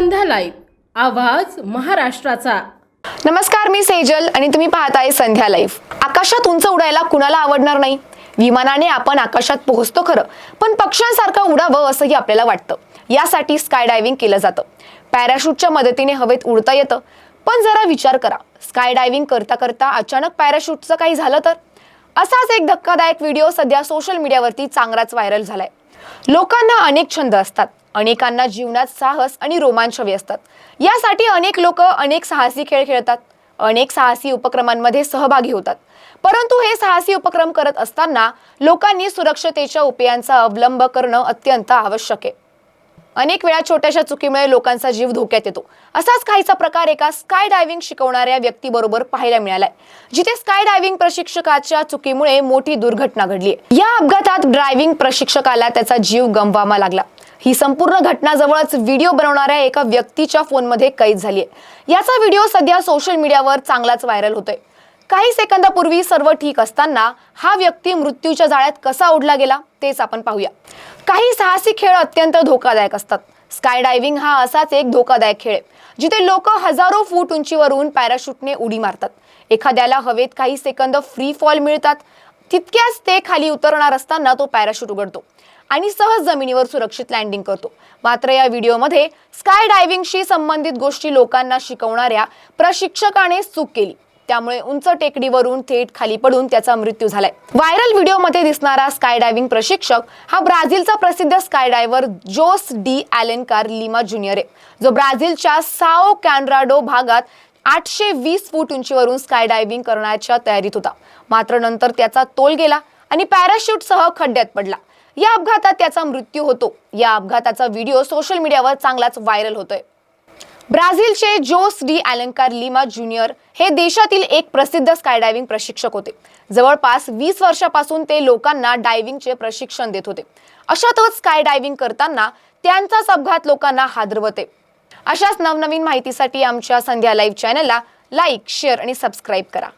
संध्या live आवाज महाराष्ट्राचा. नमस्कार मी सेजल आणि तुम्ही पाहताय संध्या लाईव्ह. आकाशात उंच उडायला कुणाला आवडणार नाही? विमानाने आपण आकाशात पोहोचतो खरं पण पक्ष्यांसारखं उडावं असंही आपल्याला वाटतं. यासाठी स्काय डायव्हिंग केलं जातं. पॅराशूटच्या मदतीने हवेत उडता येतं. पण जरा विचार करा स्काय डायव्हिंग करता करता अचानक पॅराशूटचं काही झालं तर? असाच एक धक्कादायक व्हिडिओ सध्या सोशल मीडियावरती चांगलाच व्हायरल झालाय. लोकांना अनेक छंद असतात. अनेकांना जीवनात साहस आणि रोमांच हवे असतात. यासाठी अनेक लोक अनेक साहसी खेळ खेळतात. अनेक साहसी उपक्रमांमध्ये सहभागी होतात. परंतु हे साहसी उपक्रम करत असताना लोकांनी सुरक्षतेच्या उपायांचा अवलंब करणं अत्यंत आवश्यक आहे. अनेक वेळा छोट्याशा चुकीमुळे लोकांचा जीव धोक्यात येतो. असाच काहीचा प्रकार एका स्काय डायव्हिंग शिकवणाऱ्या व्यक्तीबरोबर पाहायला मिळालाय. जिथे स्काय डायव्हिंग प्रशिक्षकाच्या चुकीमुळे मोठी दुर्घटना घडली या अपघातात ड्रायव्हिंग प्रशिक्षकाला त्याचा जीव गमवावा लागला. ही संपूर्ण घटनाजवळच व्हिडिओ बनवणाऱ्या एका व्यक्तीच्या फोनमध्ये कैद झाली आहे याचा व्हिडिओ सध्या सोशल मीडियावर चांगलाच व्हायरल होतोय. काही सेकंदापूर्वी सर्व ठीक असताना हा व्यक्ती मृत्यूच्या जाळ्यात कसा ओढला गेला तेच आपण पाहूया. काही साहसी खेळ अत्यंत धोकादायक असतात. स्काय डायव्हिंग हा असाच एक धोकादायक खेळ आहे जिथे लोक हजारो फूट उंचीवरून पॅराशूटने उडी मारतात. एखाद्याला हवेत काही सेकंद फ्री फॉल मिळतात. तितक्याच ते खाली उतरणार असताना तो पॅराशूट उघडतो आणि सहज जमिनीवर सुरक्षित लँडिंग करतो. मात्र या व्हिडिओमध्ये स्काय डायव्हिंगशी संबंधित गोष्टी लोकांना शिकवणाऱ्या प्रशिक्षकाने चूक केली. त्यामुळे उंच टेकडीवरून थेट खाली पडून त्याचा मृत्यू झालाय. व्हायरल व्हिडिओमध्ये दिसणारा स्काय डायव्हिंग प्रशिक्षक हा ब्राझीलचा प्रसिद्ध sky diver Jose de Alencar Lima junior आहे. जो ब्राझीलच्या साओ कॅनराडो भागात आठशे वीस फूट उंचीवरून स्काय डायव्हिंग करण्याच्या तयारीत होता. मात्र नंतर त्याचा तोल गेला आणि पॅराशूट सह खड्ड्यात पडला. या अपघातात त्याचा मृत्यू होतो. या अपघाताचा व्हिडिओ सोशल मीडियावर चांगलाच व्हायरल होतोय. ब्राझीलचे Jose de Alencar Lima junior हे देशातील एक प्रसिद्ध स्कायडायव्हिंग प्रशिक्षक होते. जवळपास वीस वर्षापासून ते लोकांना डायव्हिंगचे प्रशिक्षण देत होते. अशातच स्काय डायव्हिंग करताना त्यांचाच अपघात लोकांना हादरवते. अशाच नवनवीन माहितीसाठी आमच्या संध्या लाईव्ह चॅनलला लाईक शेअर आणि सबस्क्राईब करा.